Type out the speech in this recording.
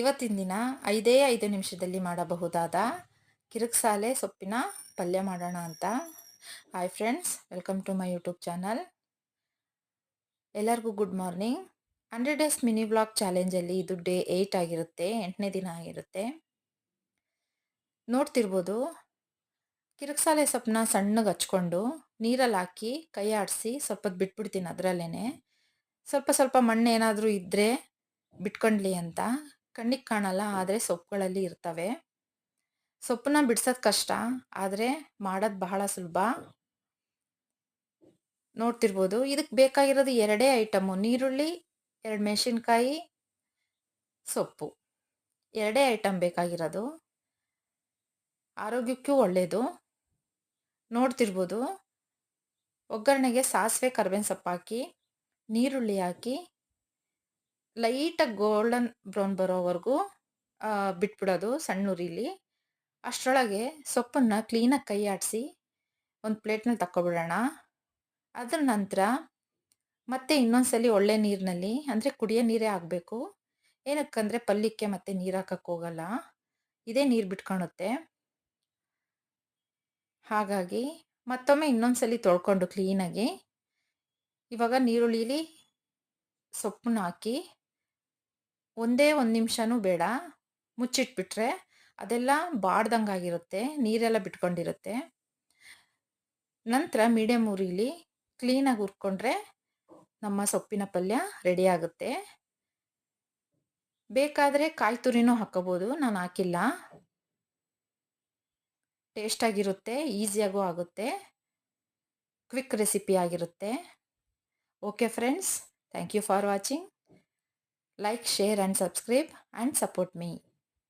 ಇವತ್ತಿನ ದಿನ ಐದೇ ಐದು ನಿಮಿಷದಲ್ಲಿ ಮಾಡಬಹುದಾದ ಕಿರುಕ್ಸಾಲೆ ಸೊಪ್ಪಿನ ಪಲ್ಯ ಮಾಡೋಣ ಅಂತ. Hi friends welcome to my YouTube channel ಎಲ್ಲರಿಗೂ good morning hundred days mini blog ಚಾಲೆಂಜಲ್ಲಿ ಇದು ಡೇ ಏಯ್ಟ್ ಆಗಿರುತ್ತೆ, ಎಂಟನೇ ದಿನ ಆಗಿರುತ್ತೆ. ನೋಡ್ತಿರ್ಬೋದು ಕಿರುಕ್ಸಾಲೆ ಸೊಪ್ಪನ್ನ ಸಣ್ಣಗೆ ಹಚ್ಕೊಂಡು ನೀರಲ್ಲಿ ಹಾಕಿ ಕೈ ಆಡಿಸಿ ಸ್ವಲ್ಪ ಬಿಟ್ಬಿಡ್ತೀನಿ ಅದರಲ್ಲೇ ಸ್ವಲ್ಪ ಸ್ವಲ್ಪ ಮಣ್ಣು ಏನಾದರೂ ಇದ್ದರೆ ಬಿಟ್ಕೊಂಡ್ಲಿ ಅಂತ. ಕಣ್ಣಿಗೆ ಕಾಣಲ್ಲ, ಆದರೆ ಸೊಪ್ಪುಗಳಲ್ಲಿ ಇರ್ತವೆ. ಸೊಪ್ಪನ್ನ ಬಿಡ್ಸೋದು ಕಷ್ಟ, ಆದರೆ ಮಾಡೋದು ಬಹಳ ಸುಲಭ. ನೋಡ್ತಿರ್ಬೋದು ಇದಕ್ಕೆ ಬೇಕಾಗಿರೋದು ಎರಡೇ ಐಟಮು, ನೀರುಳ್ಳಿ, ಎರಡು ಮೆಣಸಿನ್ಕಾಯಿ, ಸೊಪ್ಪು. ಎರಡೇ ಐಟಮ್ ಬೇಕಾಗಿರೋದು. ಆರೋಗ್ಯಕ್ಕೂ ಒಳ್ಳೆಯದು ನೋಡ್ತಿರ್ಬೋದು, ಒಗ್ಗರಣೆಗೆ ಸಾಸಿವೆ ಕರ್ಬೇವಿನ ಸೊಪ್ಪು ಹಾಕಿ ನೀರುಳ್ಳಿ ಹಾಕಿ ಲೈಟಾಗಿ ಗೋಲ್ಡನ್ ಬ್ರೌನ್ ಬರೋವರೆಗೂ ಬಿಟ್ಬಿಡೋದು ಸಣ್ಣ ಉರಿಲಿ ಅಷ್ಟರೊಳಗೆ ಸೊಪ್ಪನ್ನು ಕ್ಲೀನಾಗಿ ಕೈ ಆಡಿಸಿ ಒಂದು ಪ್ಲೇಟ್ನಲ್ಲಿ ತಗೊಬಿಡೋಣ ಅದರ ನಂತರ ಮತ್ತೆ ಇನ್ನೊಂದ್ಸಲಿ ಒಳ್ಳೆ ನೀರಿನಲ್ಲಿ, ಅಂದರೆ ಕುಡಿಯೋ ನೀರೇ ಆಗಬೇಕು. ಏನಕ್ಕಂದರೆ ಪಲ್ಲಿಕ್ಕೆ ಮತ್ತೆ ನೀರು ಹಾಕಕ್ಕೆ ಹೋಗಲ್ಲ. ಇದೇ ನೀರು ಬಿಟ್ಕೊಳುತ್ತೆ ಹಾಗಾಗಿ ಮತ್ತೊಮ್ಮೆ ಇನ್ನೊಂದ್ಸಲಿ ತೊಳ್ಕೊಂಡು ಕ್ಲೀನಾಗಿ ಇವಾಗ ನೀರುಳ್ಳಿಲಿ ಸೊಪ್ಪನ್ನ ಹಾಕಿ ಒಂದೇ ಒಂದು ನಿಮಿಷನೂ ಬೇಡ. ಮುಚ್ಚಿಟ್ಬಿಟ್ರೆ ಅದೆಲ್ಲ ಬಾಡ್ದಂಗಾಗಿರುತ್ತೆ ನೀರೆಲ್ಲ ಬಿಟ್ಕೊಂಡಿರುತ್ತೆ. ನಂತರ ಮೀಡಿಯಮ್ ಉರಿಲಿ ಕ್ಲೀನಾಗಿ ಹುರ್ಕೊಂಡ್ರೆ ನಮ್ಮ ಸೊಪ್ಪಿನ ಪಲ್ಯ ರೆಡಿ ಆಗುತ್ತೆ. ಬೇಕಾದರೆ ಕಾಯಿ ತುರಿನೂ ಹಾಕೋಬೋದು, ನಾನು ಹಾಕಿಲ್ಲ. ಟೇಸ್ಟಾಗಿರುತ್ತೆ ಈಸಿಯಾಗೂ ಆಗುತ್ತೆ. ಕ್ವಿಕ್ ರೆಸಿಪಿ ಆಗಿರುತ್ತೆ. Okay friends, thank you for watching. Like, share and subscribe and support me.